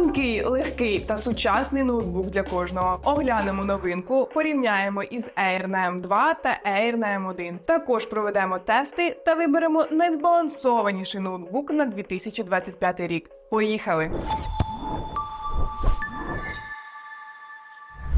Тонкий, легкий та сучасний ноутбук для кожного. Оглянемо новинку, порівняємо із Air на M2 та Air на M1. Також проведемо тести та виберемо найзбалансованіший ноутбук на 2025 рік. Поїхали!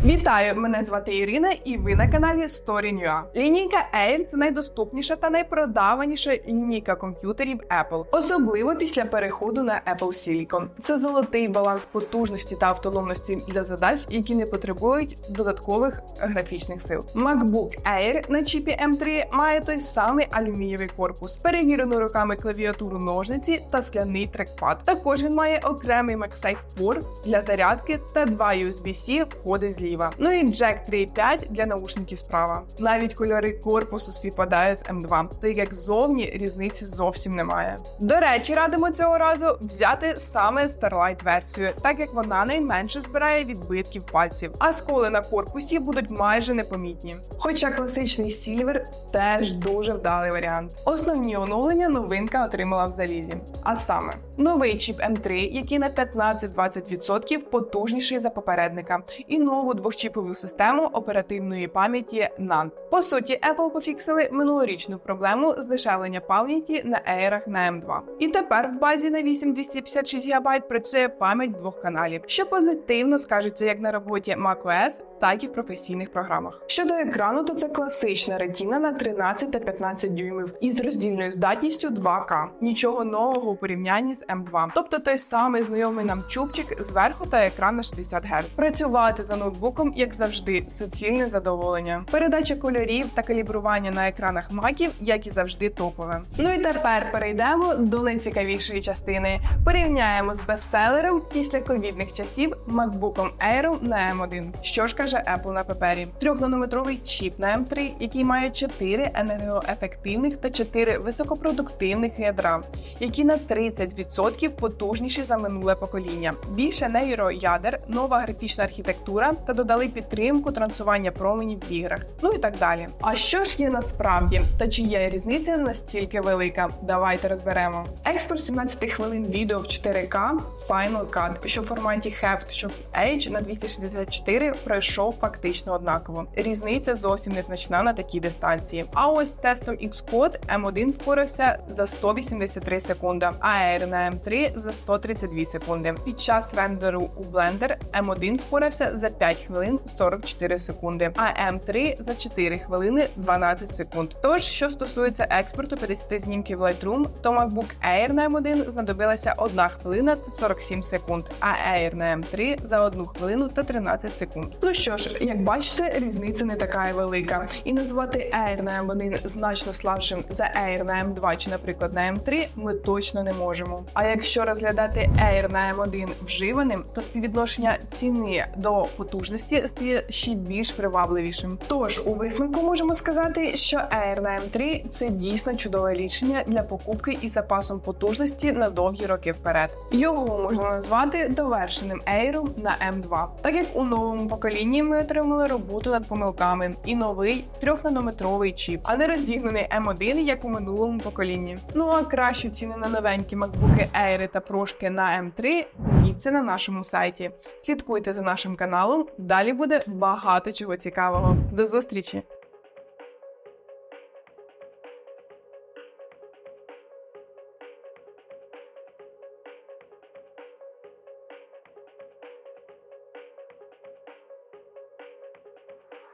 Вітаю! Мене звати Ірина, і ви на каналі Story.ua. Лінійка Air – це найдоступніша та найпродаваніша лінійка комп'ютерів Apple, особливо після переходу на Apple Silicon. Це золотий баланс потужності та автономності для задач, які не потребують додаткових графічних сил. MacBook Air на чіпі M3 має той самий алюмінієвий корпус, перевірену руками клавіатуру ножниці та скляний трекпад. Також він має окремий MagSafe порт для зарядки та два USB-C входи зліва. Ну і джек 3.5 для наушників справа. Навіть кольори корпусу співпадають з M2, так як зовні різниці зовсім немає. До речі, радимо цього разу взяти саме Starlight версію, так як вона найменше збирає відбитків пальців, а сколи на корпусі будуть майже непомітні. Хоча класичний Silver теж дуже вдалий варіант. Основні оновлення новинка отримала в залізі. А саме новий чіп M3, який на 15-20% потужніший за попередника, і нову двохчіпову систему оперативної пам'яті NAND. По суті, Apple пофіксили минулорічну проблему здешевлення пам'яті на Air на M2. І тепер в базі на 8256 ГБ працює пам'ять двох каналів, що позитивно скажеться як на роботі macOS, так і в професійних програмах. Щодо екрану, то це класична ретіна на 13 та 15 дюймів із роздільною здатністю 2К. Нічого нового у порівнянні з M2. Тобто той самий знайомий нам чубчик зверху та екран на 60 Гц. Працювати за ноутбуком, як завжди, суцільне задоволення. Передача кольорів та калібрування на екранах маків, як і завжди, топове. Ну і тепер перейдемо до найцікавішої частини. Порівняємо з бестселером після ковідних часів MacBook Air на M1. Що ж каже Apple на папері? Трьохнанометровий чіп на M3, який має 4 енергоефективних та 4 високопродуктивних ядра, які на 30% потужніші за минуле покоління. Більше нейроядер, нова графічна архітектура та додали підтримку трансування променів в іграх. Ну і так далі. А що ж є насправді? Та чи є різниця настільки велика? Давайте розберемо. Експорт 17 хвилин відео в 4К Final Cut, що в форматі Heft, що в Edge на 264 пройшов фактично однаково. Різниця зовсім незначна на такій дистанції. А ось тестом Xcode M1 впорався за 183 секунди, а Air на M3 за 132 секунди. Під час рендеру у Blender M1 впорався за 5 хвилин 44 секунди, а M3 за 4 хвилини 12 секунд. Тож, що стосується експорту 50 знімків Lightroom, то MacBook Air на M1 знадобилася 1 хвилина та 47 секунд, а Air на M3 за 1 хвилину та 13 секунд. Ну що ж, як бачите, різниця не така і велика. І назвати Air на M1 значно слабшим за Air на M2 чи, наприклад, на M3 ми точно не можемо. А якщо розглядати Air на M1 вживаним, то співвідношення ціни до потужності стає ще більш привабливішим. Тож у висновку можемо сказати, що Air на M3 це дійсно чудове рішення для покупки із запасом потужності на довгі роки вперед. Його можна назвати довершеним Air на M2, так як у новому поколінні ми отримали роботу над помилками і новий трьохнанометровий чіп, а не розігнаний M1, як у минулому поколінні. Ну а кращі ціни на новенькі MacBook Air та прошки на M3 дивіться на нашому сайті. Слідкуйте за нашим каналом. Далі буде багато чого цікавого. До зустрічі!